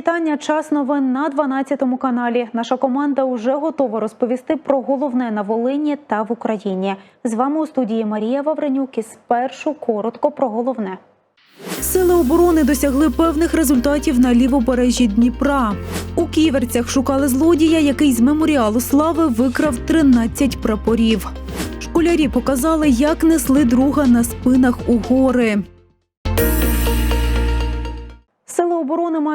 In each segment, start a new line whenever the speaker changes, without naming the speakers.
Вітання. Час новин на 12 каналі. Наша команда уже готова розповісти про головне на Волині та в Україні. З вами у студії Марія Вавренюк і спершу коротко про головне. Сили оборони досягли певних результатів на лівобережжі Дніпра. У ківерцях шукали злодія, який з меморіалу слави викрав 13 прапорів. Школярі показали, як несли друга на спинах у гори.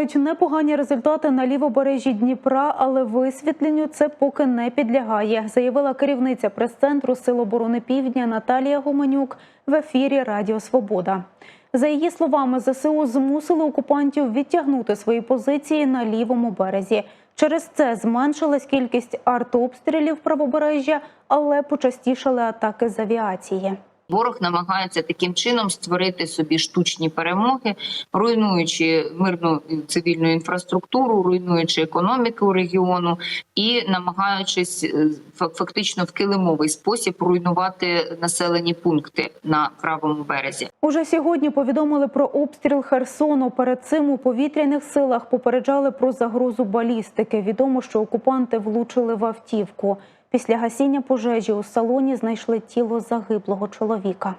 Мають непогані результати на лівобережжі Дніпра, але висвітленню це поки не підлягає, заявила керівниця прес-центру Сил оборони Півдня Наталія Гуменюк в ефірі Радіо Свобода. За її словами, ЗСУ змусили окупантів відтягнути свої позиції на лівому березі. Через це зменшилась кількість артобстрілів правобережжя, але почастішали атаки з авіації.
Ворог намагається таким чином створити собі штучні перемоги, руйнуючи мирну цивільну інфраструктуру, руйнуючи економіку регіону і намагаючись е, фактично в килимовий спосіб руйнувати населені пункти на правому березі.
Уже сьогодні повідомили про обстріл Херсону. Перед цим у повітряних силах попереджали про загрозу балістики. Відомо, що окупанти влучили в автівку. Після гасіння пожежі у салоні знайшли тіло загиблого чоловіка.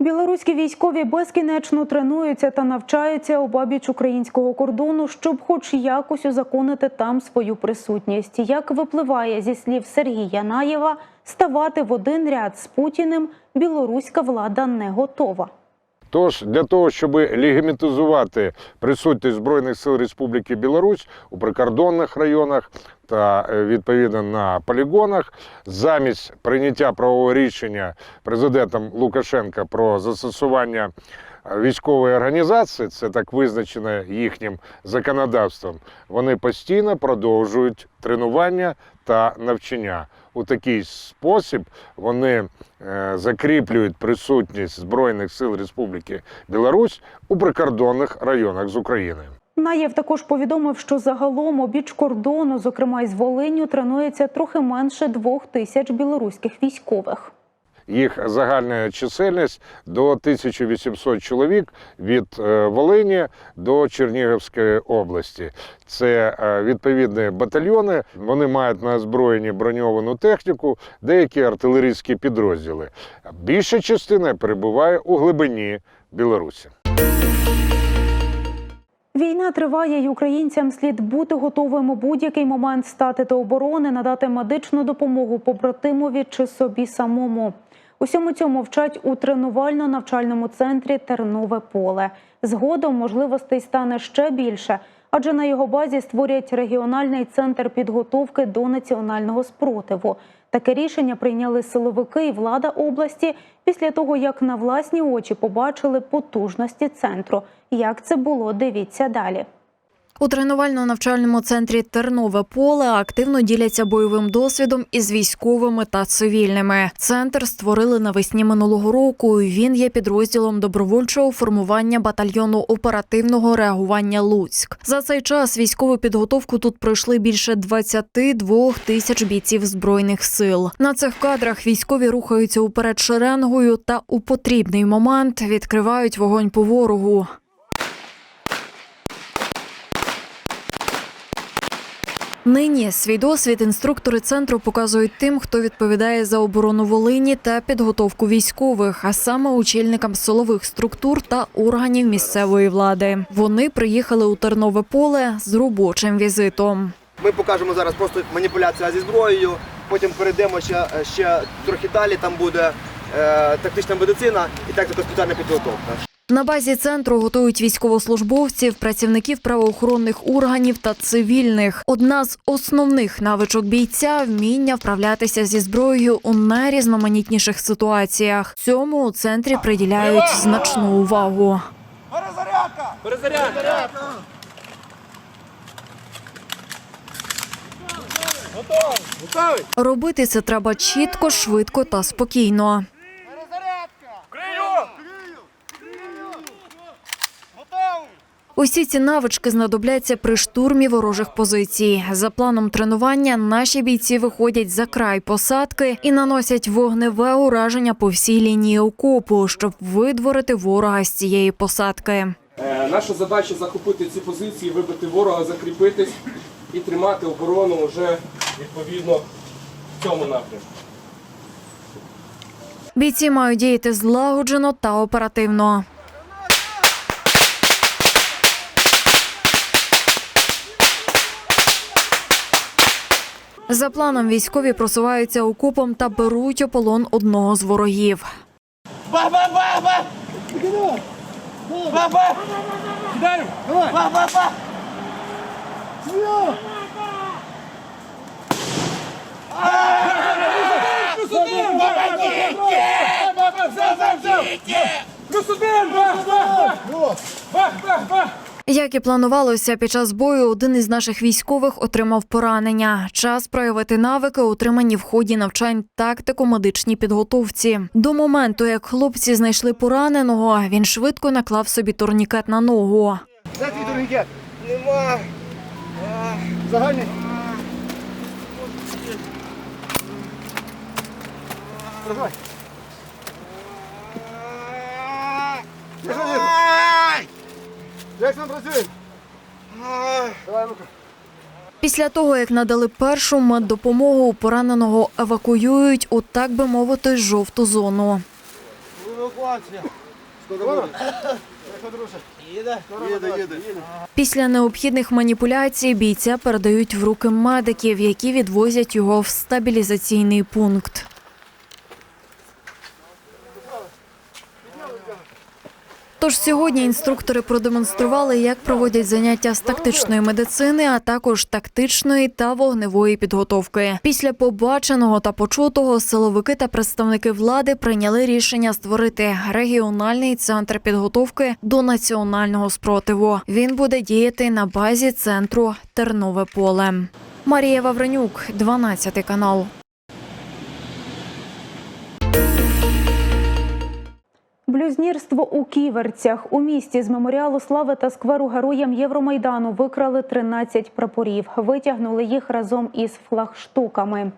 Білоруські військові безкінечно тренуються та навчаються обабіч українського кордону, щоб хоч якось узаконити там свою присутність. Як випливає зі слів Сергія Наєва, ставати в один ряд з Путіним білоруська влада не готова.
Тож для того, щоб легімітизувати присутність збройних сил Республіки Білорусь у прикордонних районах та е, відповідно на полігонах, замість прийняття правового рішення президентом Лукашенка про застосування е, військової організації, це так визначено їхнім законодавством, вони постійно продовжують тренування та навчання. У такий спосіб вони е, закріплюють присутність Збройних сил Республіки Білорусь у прикордонних районах з Україною.
Наєв також повідомив, що загалом обіч кордону, зокрема із Волинню, тренується трохи менше двох тисяч білоруських військових.
Їх загальна чисельність до 1800 чоловік від е, Волині до Чернігівської області. Це е, відповідні батальйони. Вони мають на озброєнні броньовану техніку, деякі артилерійські підрозділи. Більша частина перебуває у глибині Білорусі.
Війна триває, і українцям слід бути готовим у будь-який момент стати до оборони, надати медичну допомогу побратимові чи собі самому. Усьому цьому вчать у тренувально-навчальному центрі Тернове поле. Згодом можливостей стане ще більше, адже на його базі створять регіональний центр підготовки до національного спротиву. Таке рішення прийняли силовики і влада області після того, як на власні очі побачили потужності центру. Як це було, дивіться далі.
У тренувально-навчальному центрі Тернове поле активно діляться бойовим досвідом із військовими та цивільними. Центр створили навесні минулого року. Він є підрозділом добровольчого формування батальйону оперативного реагування Луцьк. За цей час військову підготовку тут пройшли більше 22 тисяч бійців збройних сил. На цих кадрах військові рухаються уперед шеренгою та у потрібний момент відкривають вогонь по ворогу. Нині свій досвід інструктори центру показують тим, хто відповідає за оборону Волині та підготовку військових, а саме очільникам силових структур та органів місцевої влади. Вони приїхали у Тернове поле з робочим візитом.
Ми покажемо зараз просто маніпуляція зі зброєю, потім перейдемо ще, ще трохи далі, там буде е, тактична медицина і тактико спеціальна підготовка.
На базі центру готують військовослужбовців, працівників правоохоронних органів та цивільних. Одна з основних навичок бійця вміння вправлятися зі зброєю у найрізноманітніших ситуаціях. Цьому у центрі приділяють значну увагу. Робити це треба чітко, швидко та спокійно. Усі ці навички знадобляться при штурмі ворожих позицій. За планом тренування наші бійці виходять за край посадки і наносять вогневе ураження по всій лінії окопу, щоб видворити ворога з цієї посадки.
Е, Наша задача захопити ці позиції, вибити ворога, закріпитись і тримати оборону вже відповідно в цьому напрямку.
Бійці мають діяти злагоджено та оперативно. За планом військові просуваються окопом та беруть у полон одного з ворогів. Як і планувалося, під час бою один із наших військових отримав поранення. Час проявити навики, отримані в ході навчань тактико-медичній підготовці. До моменту, як хлопці знайшли пораненого, він швидко наклав собі турнікет на ногу.
Де твій турнікет? Нема. Загальний. Давай. Як нам працює? Давай, ну-ка.
Після того, як надали першу меддопомогу, пораненого евакуюють у так би мовити жовту зону.
Евакуація. Скоро. Їде. Їде, їде.
Після необхідних маніпуляцій бійця передають в руки медиків, які відвозять його в стабілізаційний пункт. Тож сьогодні інструктори продемонстрували, як проводять заняття з тактичної медицини, а також тактичної та вогневої підготовки. Після побаченого та почутого силовики та представники влади прийняли рішення створити регіональний центр підготовки до національного спротиву. Він буде діяти на базі центру Тернове поле. Марія Вавренюк, 12 канал.
Блюзнірство у Ківерцях у місті з меморіалу слави та скверу героям Євромайдану викрали 13 прапорів. Витягнули їх разом із флагштуками.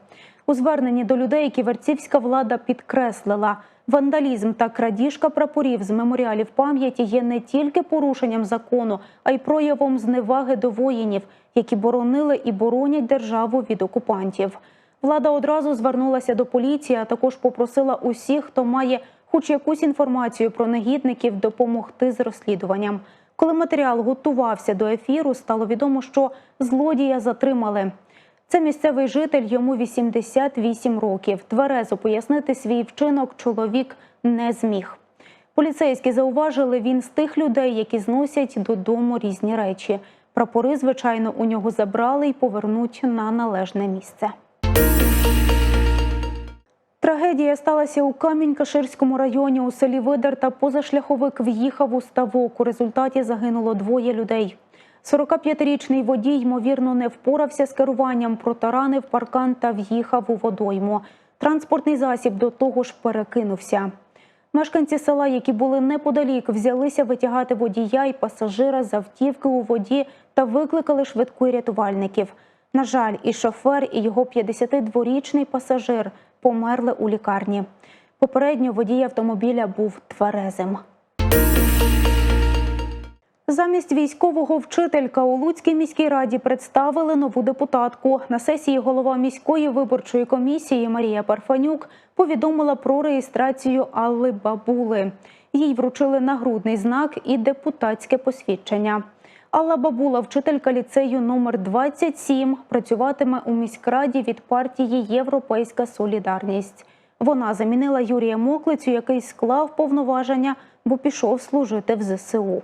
У зверненні до людей ківерцівська влада підкреслила, вандалізм та крадіжка прапорів з меморіалів пам'яті є не тільки порушенням закону, а й проявом зневаги до воїнів, які боронили і боронять державу від окупантів. Влада одразу звернулася до поліції, а також попросила усіх, хто має хоч якусь інформацію про негідників, допомогти з розслідуванням. Коли матеріал готувався до ефіру, стало відомо, що злодія затримали. Це місцевий житель, йому 88 років. Тверезо пояснити свій вчинок чоловік не зміг. Поліцейські зауважили, він з тих людей, які зносять додому різні речі. Прапори, звичайно, у нього забрали і повернуть на належне місце. Трагедія сталася у Камінь-Каширському районі. У селі Видер та позашляховик в'їхав у ставок. У результаті загинуло двоє людей. 45-річний водій, ймовірно, не впорався з керуванням, протаранив паркан та в'їхав у водойму. Транспортний засіб до того ж перекинувся. Мешканці села, які були неподалік, взялися витягати водія і пасажира з автівки у воді та викликали швидку рятувальників. На жаль, і шофер, і його 52-річний пасажир померли у лікарні. Попередньо водій автомобіля був тверезим. Замість військового вчителька у Луцькій міській раді представили нову депутатку. На сесії голова міської виборчої комісії Марія Парфанюк повідомила про реєстрацію Алли Бабули. Їй вручили нагрудний знак і депутатське посвідчення. Алла Бабула, вчителька ліцею номер 27, працюватиме у міськраді від партії Європейська Солідарність. Вона замінила Юрія Моклицю, який склав повноваження, бо пішов служити в ЗСУ.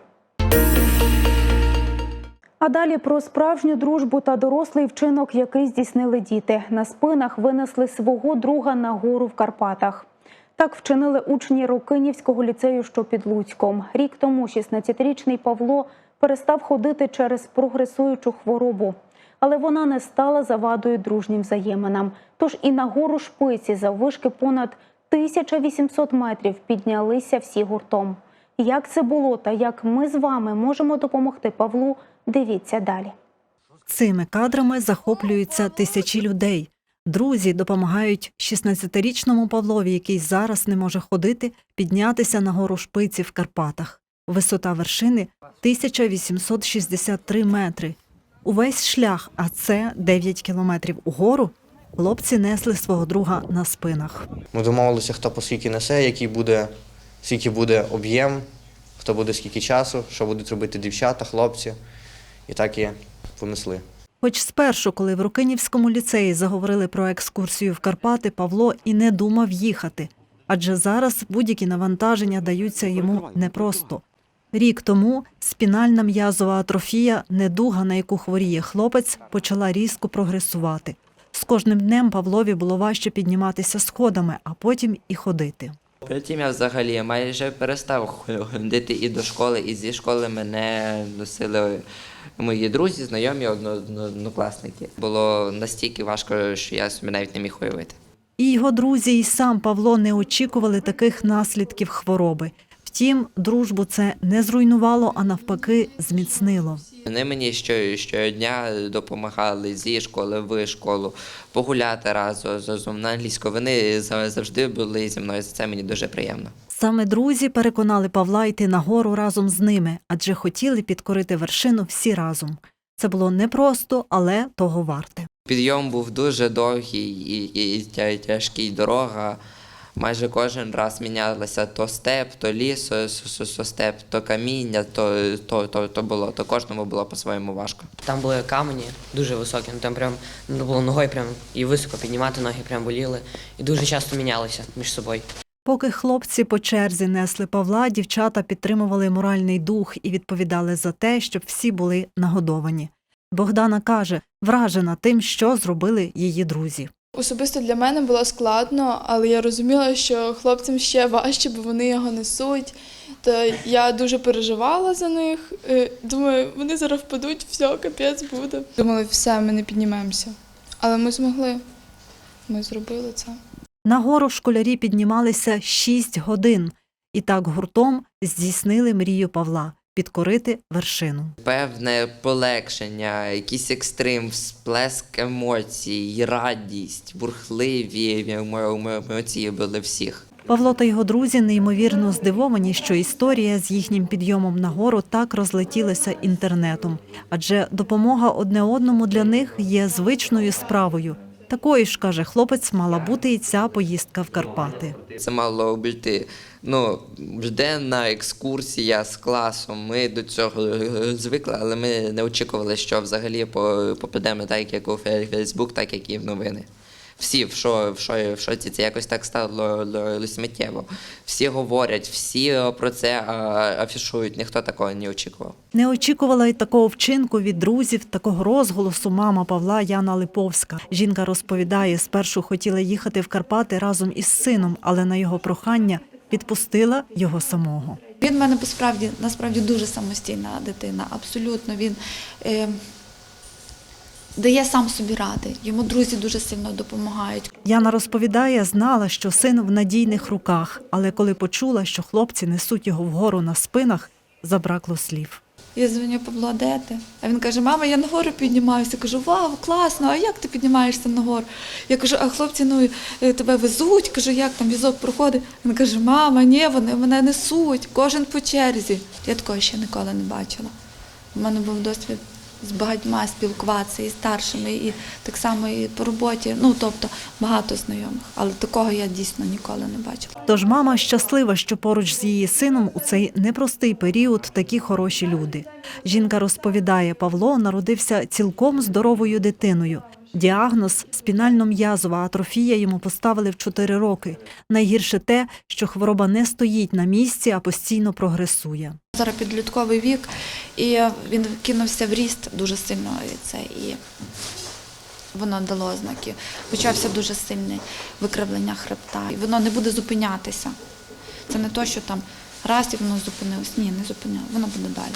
А далі про справжню дружбу та дорослий вчинок, який здійснили діти. На спинах винесли свого друга на гору в Карпатах. Так вчинили учні Рокинівського ліцею, що під Луцьком. Рік тому 16-річний Павло перестав ходити через прогресуючу хворобу. Але вона не стала завадою дружнім взаєминам. Тож і на гору шпиці заввишки понад 1800 метрів піднялися всі гуртом. Як це було та як ми з вами можемо допомогти Павлу, дивіться далі.
Цими кадрами захоплюються тисячі людей. Друзі допомагають 16-річному Павлові, який зараз не може ходити, піднятися на гору шпиці в Карпатах. Висота вершини 1863 метри. Увесь шлях, а це 9 кілометрів угору, хлопці несли свого друга на спинах.
Ми домовилися, хто по скільки несе, який буде, скільки буде об'єм, хто буде скільки часу, що будуть робити дівчата, хлопці. І так і понесли.
Хоч спершу, коли в Рукинівському ліцеї заговорили про екскурсію в Карпати, Павло і не думав їхати, адже зараз будь-які навантаження даються йому непросто. Рік тому спінальна м'язова атрофія, недуга, на яку хворіє хлопець, почала різко прогресувати. З кожним днем Павлові було важче підніматися сходами, а потім і ходити.
Потім я взагалі майже перестав ходити і до школи, і зі школи мене носили мої друзі, знайомі, одно- одно- однокласники. Було настільки важко, що я собі навіть не міг уявити.
І його друзі, і сам Павло не очікували таких наслідків хвороби. Втім, дружбу це не зруйнувало, а навпаки, зміцнило.
Вони мені що, щодня допомагали зі школи в школу, погуляти разом на англійську. Вони за- завжди були зі мною. Це мені дуже приємно.
Саме друзі переконали Павла йти на гору разом з ними, адже хотіли підкорити вершину всі разом. Це було непросто, але того варте.
Підйом був дуже довгий і тяжкий дорога. Майже кожен раз мінялося то степ, то ліс, то, то, то степ, то каміння, то, то, то, то було, то кожному було по-своєму важко.
Там були камені дуже високі, ну там прям ну, було ногою прям і високо піднімати ноги прям боліли. І дуже часто мінялися між собою.
Поки хлопці по черзі несли Павла, дівчата підтримували моральний дух і відповідали за те, щоб всі були нагодовані. Богдана каже, вражена тим, що зробили її друзі.
Особисто для мене було складно, але я розуміла, що хлопцям ще важче, бо вони його несуть. Та я дуже переживала за них. Е, Думаю, вони зараз впадуть, все, капець буде. Думали, все, ми не піднімемося. Але ми змогли. Ми зробили це.
На гору школярі піднімалися шість годин і так гуртом здійснили мрію Павла підкорити вершину.
Певне полегшення, якийсь екстрим, всплеск емоцій, радість, бурхливі емо- емоції були всіх.
Павло та його друзі неймовірно здивовані, що історія з їхнім підйомом на гору так розлетілася інтернетом, адже допомога одне одному для них є звичною справою. Такою ж каже хлопець, мала бути і ця поїздка в Карпати.
Це мало бути ну, денна екскурсія з класом. Ми до цього звикли, але ми не очікували, що взагалі по- попадемо так, як у Фейсбук, так як і в новини. Всі в що, в що, в шоці, це якось так стало сміттєво. Всі говорять, всі про це афішують, ніхто такого не очікував.
Не очікувала й такого вчинку від друзів, такого розголосу мама Павла Яна Липовська. Жінка розповідає, спершу хотіла їхати в Карпати разом із сином, але на його прохання відпустила його самого.
Він в мене насправді, насправді дуже самостійна дитина. Абсолютно він е, дає сам собі ради. Йому друзі дуже сильно допомагають.
Яна розповідає, знала, що син в надійних руках, але коли почула, що хлопці несуть його вгору на спинах, забракло слів.
Я дзвоню Павло, де ти? А він каже: Мама, я нагору піднімаюся. Кажу, вау, класно, а як ти піднімаєшся нагору? Я кажу, а хлопці ну е, тебе везуть. Кажу, як там візок проходить? Він каже, мама, ні, вони мене несуть, кожен по черзі. Я такого ще ніколи не бачила. У мене був досвід з багатьма спілкуватися і старшими, і так само і по роботі. Ну тобто багато знайомих, але такого я дійсно ніколи не бачила.
Тож мама щаслива, що поруч з її сином у цей непростий період такі хороші люди. Жінка розповідає, Павло народився цілком здоровою дитиною. Діагноз спінально-м'язова атрофія йому поставили в 4 роки. Найгірше те, що хвороба не стоїть на місці, а постійно прогресує.
Зараз підлітковий вік, і він кинувся в ріст дуже сильно. І це і воно дало знаки. Почався дуже сильне викривлення хребта. І воно не буде зупинятися. Це не то, що там раз і воно зупинилось. Ні, не зупинило. Воно буде далі.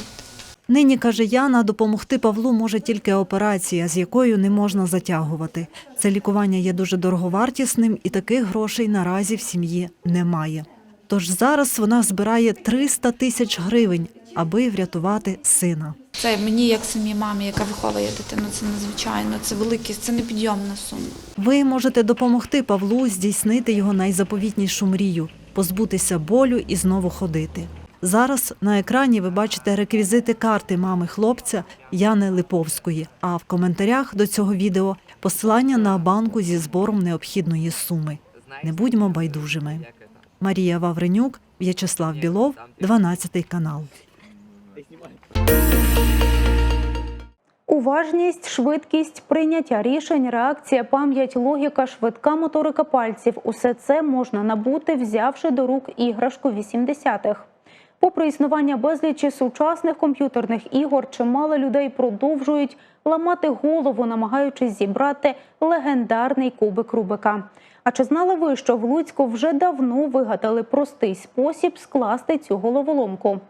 Нині, каже Яна, допомогти Павлу може тільки операція, з якою не можна затягувати. Це лікування є дуже дороговартісним і таких грошей наразі в сім'ї немає. Тож зараз вона збирає 300 тисяч гривень, аби врятувати сина.
Це мені, як самій мамі, яка виховує дитину, це надзвичайно, це велике, це непідйомна сума.
Ви можете допомогти Павлу здійснити його найзаповітнішу мрію позбутися болю і знову ходити. Зараз на екрані ви бачите реквізити карти мами хлопця Яни Липовської. А в коментарях до цього відео посилання на банку зі збором необхідної суми. Не будьмо байдужими. Марія Вавренюк, В'ячеслав Білов, 12 канал.
Уважність, швидкість, прийняття рішень, реакція, пам'ять, логіка, швидка моторика пальців усе це можна набути, взявши до рук іграшку 80-х. Попри існування безлічі сучасних комп'ютерних ігор, чимало людей продовжують ламати голову, намагаючись зібрати легендарний кубик Рубика. А чи знали ви, що в Луцьку вже давно вигадали простий спосіб скласти цю головоломку?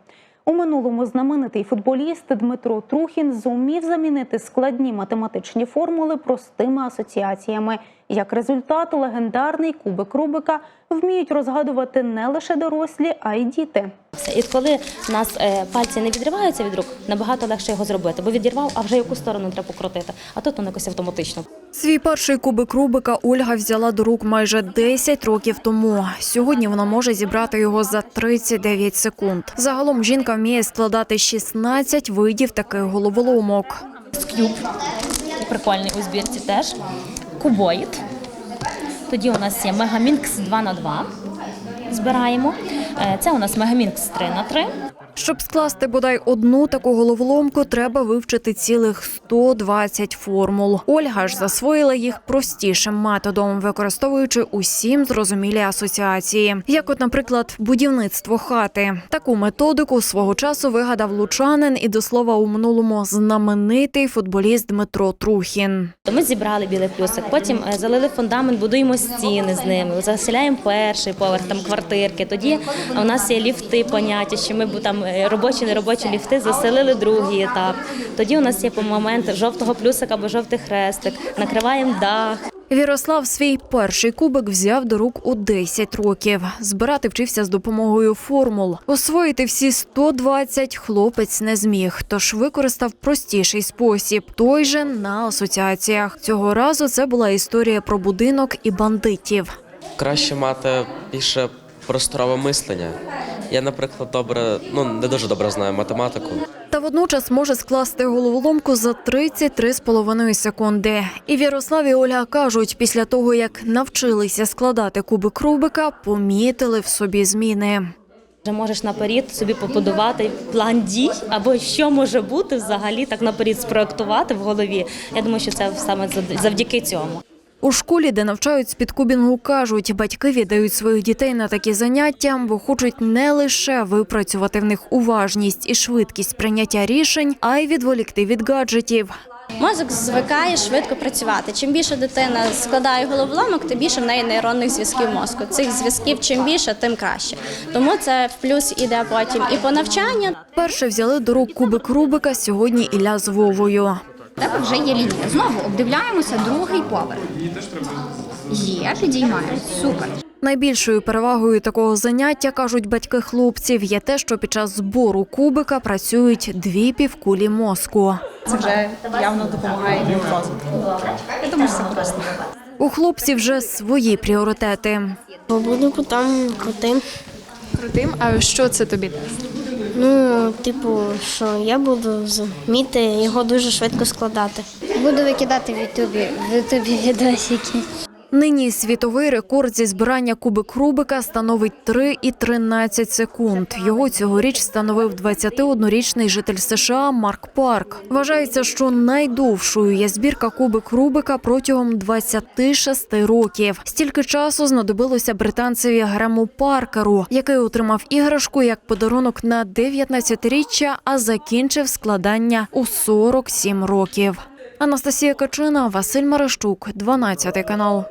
У минулому знаменитий футболіст Дмитро Трухін зумів замінити складні математичні формули простими асоціаціями. Як результат, легендарний кубик Рубика вміють розгадувати не лише дорослі, а й діти.
І коли в нас е, пальці не відриваються від рук, набагато легше його зробити, бо відірвав, а вже яку сторону треба покрутити. А тут воно якось автоматично.
Свій перший кубик Рубика Ольга взяла до рук майже 10 років тому. Сьогодні вона може зібрати його за 39 секунд. Загалом жінка вміє складати 16 видів таких головоломок.
Скюб, прикольний у збірці теж. Кубоїд. Тоді у нас є Мегамінкс 2 на 2 Збираємо. Е, Це у нас Мегамінкс 3 на 3
Щоб скласти бодай одну таку головоломку, треба вивчити цілих 120 формул. Ольга ж засвоїла їх простішим методом, використовуючи усім зрозумілі асоціації, як, от, наприклад, будівництво хати. Таку методику свого часу вигадав лучанин і до слова у минулому знаменитий футболіст Дмитро Трухін.
Ми зібрали білий плюсик, потім е, залили фундамент, будуємо стіни з ними, заселяємо перший поверх, там квартирки. Тоді у нас є ліфти, поняття, що ми там робочі, неробочі ліфти заселили другий етап. Тоді у нас є по момент жовтого плюсика або жовтий хрестик, накриваємо дах.
Вірослав свій перший кубик взяв до рук у 10 років. Збирати вчився з допомогою формул. Освоїти всі 120 хлопець не зміг, тож використав простіший спосіб той же на асоціаціях. Цього разу це була історія про будинок і бандитів.
краще мати більше просторове мислення. Я, наприклад, добре, ну не дуже добре знаю математику.
Та водночас може скласти головоломку за 33,5 секунди. І Вірослав і Ольга кажуть, після того як навчилися складати кубик Рубика, помітили в собі зміни.
Вже можеш наперед собі побудувати план дій, або що може бути взагалі так наперед спроектувати в голові. Я думаю, що це саме завдяки цьому.
У школі, де навчають спідкубінгу, кажуть, батьки віддають своїх дітей на такі заняття, бо хочуть не лише випрацювати в них уважність і швидкість прийняття рішень, а й відволікти від гаджетів.
Мозок звикає швидко працювати. Чим більше дитина складає головоломок, тим більше в неї нейронних зв'язків мозку. Цих зв'язків чим більше, тим краще. Тому це в плюс іде потім і по навчанню.
Перше взяли до рук кубик Рубика сьогодні Ілля з Вовою.
Тебе вже є лінія. Знову обдивляємося другий поверх. Є, підіймаємо. Супер.
Найбільшою перевагою такого заняття, кажуть батьки хлопців, є те, що під час збору кубика працюють дві півкулі мозку.
Це вже явно допомагає їм розвитку. Я думаю, що це корисно.
У хлопців вже свої пріоритети.
Буду там крутим.
Крутим, а що це тобі?
Ну, типу, що я буду вміти його дуже швидко складати.
Буду викидати в Ютубі, в Ютубі відосики.
Нині світовий рекорд зі збирання кубик Рубика становить 3 і 13 секунд. Його цьогоріч встановив 21-річний житель США Марк Парк. Вважається, що найдовшою є збірка кубик Рубика протягом 26 років. Стільки часу знадобилося британцеві Грему Паркеру, який отримав іграшку як подарунок на 19-річчя, а закінчив складання у 47 років. Анастасія Качина, Василь Марищук, 12 канал.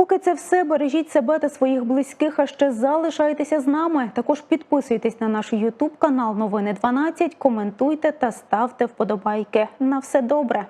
Поки це все, бережіть себе та своїх близьких, а ще залишайтеся з нами. Також підписуйтесь на наш Ютуб канал Новини 12, коментуйте та ставте вподобайки. На все добре.